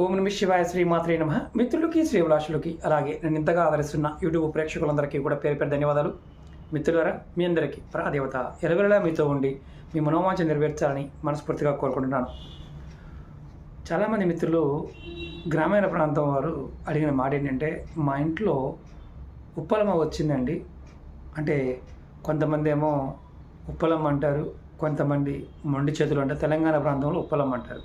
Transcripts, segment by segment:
ఓం నమ శివాయ శ్రీమాత్రే నమ. మిత్రులకి శ్రీవిలాసులకి అలాగే నేను ఇంతగా ఆదరిస్తున్న యూట్యూబ్ ప్రేక్షకులందరికీ కూడా పేరు పేరు ధన్యవాదాలు. మిత్రులారా మీ అందరికీ ప్రాదేవత ఎలవెలలా మీతో ఉండి మీ మనోవాంఛ నెరవేర్చాలని మనస్ఫూర్తిగా కోరుకుంటున్నాను. చాలామంది మిత్రులు గ్రామీణ ప్రాంతం వారు అడిగిన మాట ఏంటంటే మా ఇంట్లో ఉప్పలమ్మ వచ్చిందండి. అంటే కొంతమంది ఏమో ఉప్పలమ్మ అంటారు కొంతమంది మొండి చేతులు అంటారు తెలంగాణ ప్రాంతంలో ఉప్పలమ్మ అంటారు.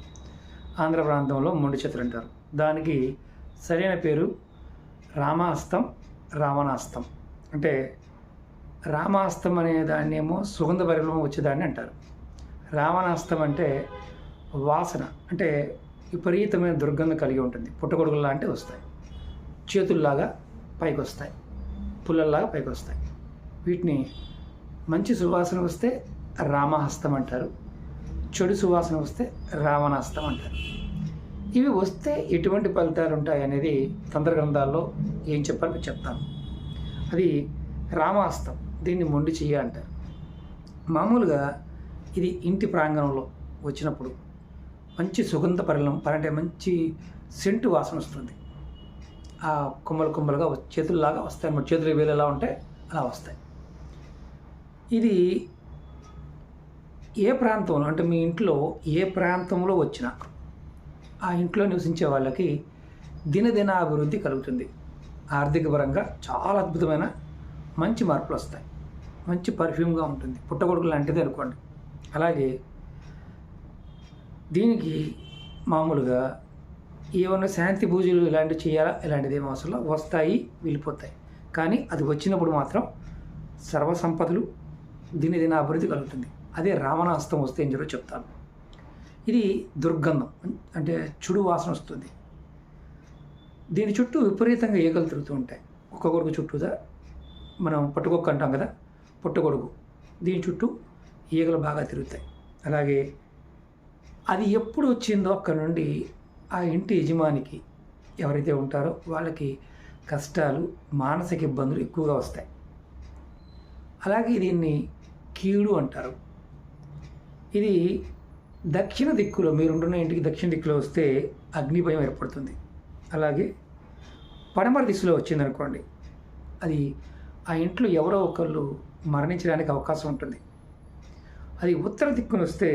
ఆంధ్ర ప్రాంతంలో మొండి చేతులు అంటారు. దానికి సరైన పేరు రామాస్తం రావణాస్తం. అంటే రామాస్తం అనే దాన్ని ఏమో సుగంధ పరిమళం వచ్చేదాన్ని అంటారు. రావణాస్తం అంటే వాసన అంటే విపరీతమైన దుర్గంధం కలిగి ఉంటుంది. పుట్టగొడుగులు లాంటివి వస్తాయి. చేతుల్లాగా పైకి వస్తాయి పుల్లల్లాగా పైకి వస్తాయి వీటిని మంచి సువాసన వస్తే రామహస్తం అంటారు. చెడు సువాసన వస్తే రావణాస్తం అంటారు. ఇవి వస్తే ఎటువంటి ఫలితాలు ఉంటాయి అనేది తంత్ర గ్రంథాల్లో ఏం చెప్పాలో చెప్తాను. అది రామాస్తం దీన్ని మొండి చెయ్య అంటారు. మామూలుగా ఇది ఇంటి ప్రాంగణంలో వచ్చినప్పుడు మంచి సుగంధ పరిలం అంటే మంచి సెంటు వాసన వస్తుంది. ఆ కొమ్మలు కొమ్మలుగా చేతుల్లాగా వస్తాయి అన్నమాట చేతులు వేలు ఎలా ఉంటాయి అలా వస్తాయి. ఇది ఏ ప్రాంతంలో అంటే మీ ఇంట్లో ఏ ప్రాంతంలో వచ్చినా ఆ ఇంట్లో నివసించే వాళ్ళకి దినదిన అభివృద్ధి కలుగుతుంది. ఆర్థిక పరంగా చాలా అద్భుతమైన మంచి మార్పులు వస్తాయి. మంచి పర్ఫ్యూమ్గా ఉంటుంది. పుట్టగొడుగు లాంటిది అనుకోండి. అలాగే దీనికి మామూలుగా ఏమైనా శాంతి పూజలు ఇలాంటివి చేయాలా? ఇలాంటిది ఏం అవసరం వస్తాయి వెళ్ళిపోతాయి. కానీ అది వచ్చినప్పుడు మాత్రం సర్వసంపదలు దినదిన దిన అభివృద్ధి కలుగుతుంది. అదే రావణాస్తం వస్తే ఏం జరుగుతుందో చెప్తాను. ఇది దుర్గంధం అంటే చుడు వాసన వస్తుంది. దీని చుట్టూ విపరీతంగా ఈగలు తిరుగుతూ ఉంటాయి. ఒక్కొక్కడుగు చుట్టూదా మనం పట్టుకొక్క అంటాం కదా పుట్టగొడుగు దీని చుట్టూ ఈగలు బాగా తిరుగుతాయి. అలాగే అది ఎప్పుడు వచ్చిందో అక్కడ నుండి ఆ ఇంటి యజమానికి ఎవరైతే ఉంటారో వాళ్ళకి కష్టాలు మానసిక ఇబ్బందులు ఎక్కువగా వస్తాయి. అలాగే దీన్ని కీడు అంటారు. ఇది దక్షిణ దిక్కులో మీరుంటున్న ఇంటికి దక్షిణ దిక్కులో వస్తే అగ్నిభయం ఏర్పడుతుంది. అలాగే పడమర దిశలో వచ్చిందనుకోండి అది ఆ ఇంట్లో ఎవరో ఒకళ్ళు మరణించడానికి అవకాశం ఉంటుంది. అది ఉత్తర దిక్కున వస్తే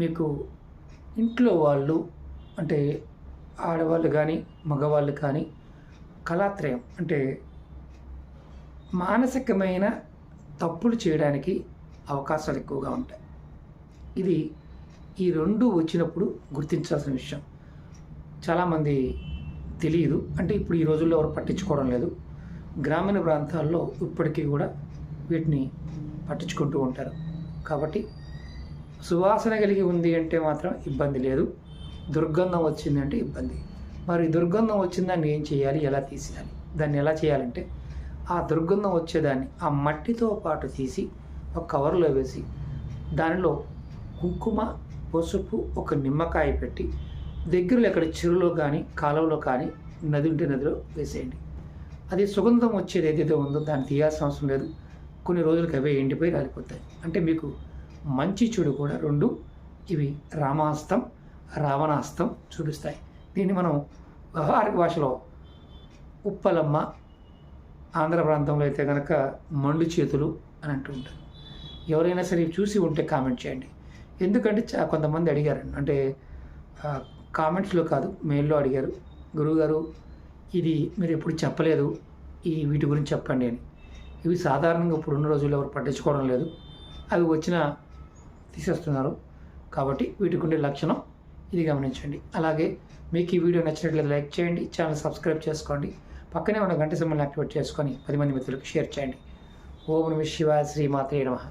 మీకు ఇంట్లో వాళ్ళు అంటే ఆడవాళ్ళు కానీ మగవాళ్ళు కానీ కళాత్రయం అంటే మానసికమైన తప్పులు చేయడానికి అవకాశాలు ఎక్కువగా ఉంటాయి. ఇది ఈ రెండు వచ్చినప్పుడు గుర్తించాల్సిన విషయం. చాలామంది తెలియదు. అంటే ఇప్పుడు ఈ రోజుల్లో ఎవరు పట్టించుకోవడం లేదు. గ్రామీణ ప్రాంతాల్లో ఇప్పటికీ కూడా వీటిని పట్టించుకుంటూ ఉంటారు. కాబట్టి సువాసన కలిగి ఉంది అంటే మాత్రం ఇబ్బంది లేదు. దుర్గంధం వచ్చింది అంటే ఇబ్బంది. మరి దుర్గంధం వచ్చిందాన్ని ఏం చేయాలి? ఎలా తీసేయాలి? దాన్ని ఎలా చేయాలంటే ఆ దుర్గంధం వచ్చేదాన్ని ఆ మట్టితో పాటు తీసి ఒక కవర్లో వేసి దానిలో కుంకుమ పసుపు ఒక నిమ్మకాయ పెట్టి దగ్గరలో ఎక్కడ చెరువులో కానీ కాలువలో కానీ నది ఉంటే నదిలో వేసేయండి. అది సుగంధం వచ్చేది ఏదైతే ఉందో దాన్ని తీయాల్సిన అవసరం లేదు. కొన్ని రోజులకి అవే ఎండిపోయి రాలిపోతాయి. అంటే మీకు మంచి చెడు కూడా రెండు ఇవి రామాస్తం రావణాస్తం చూపిస్తాయి. దీన్ని మనం వ్యవహారిక భాషలో ఉప్పలమ్మ ఆంధ్ర ప్రాంతంలో అయితే కనుక మండు చేతులు అని అంటూ ఉంటారు. ఎవరైనా సరే చూసి ఉంటే కామెంట్ చేయండి. ఎందుకంటే చా కొంతమంది అడిగారు. అంటే కామెంట్స్లో కాదు మెయిల్లో అడిగారు. గురువుగారు ఇది మీరు ఎప్పుడు చెప్పలేదు ఈ వీటి గురించి చెప్పండి అని. ఇవి సాధారణంగా ఇప్పుడున్న రోజుల్లో ఎవరు పట్టించుకోవడం లేదు. అవి వచ్చినా తీసేస్తున్నారు. కాబట్టి వీటికి ఉండే లక్షణం ఇది గమనించండి. అలాగే మీకు ఈ వీడియో నచ్చినట్లయితే లైక్ చేయండి ఛానల్ సబ్స్క్రైబ్ చేసుకోండి పక్కనే ఉన్న గంట సింబల్ని యాక్టివేట్ చేసుకొని పది మంది మిత్రులకు షేర్ చేయండి. ఓం నమ శివాయ శ్రీమాత్రే నమః.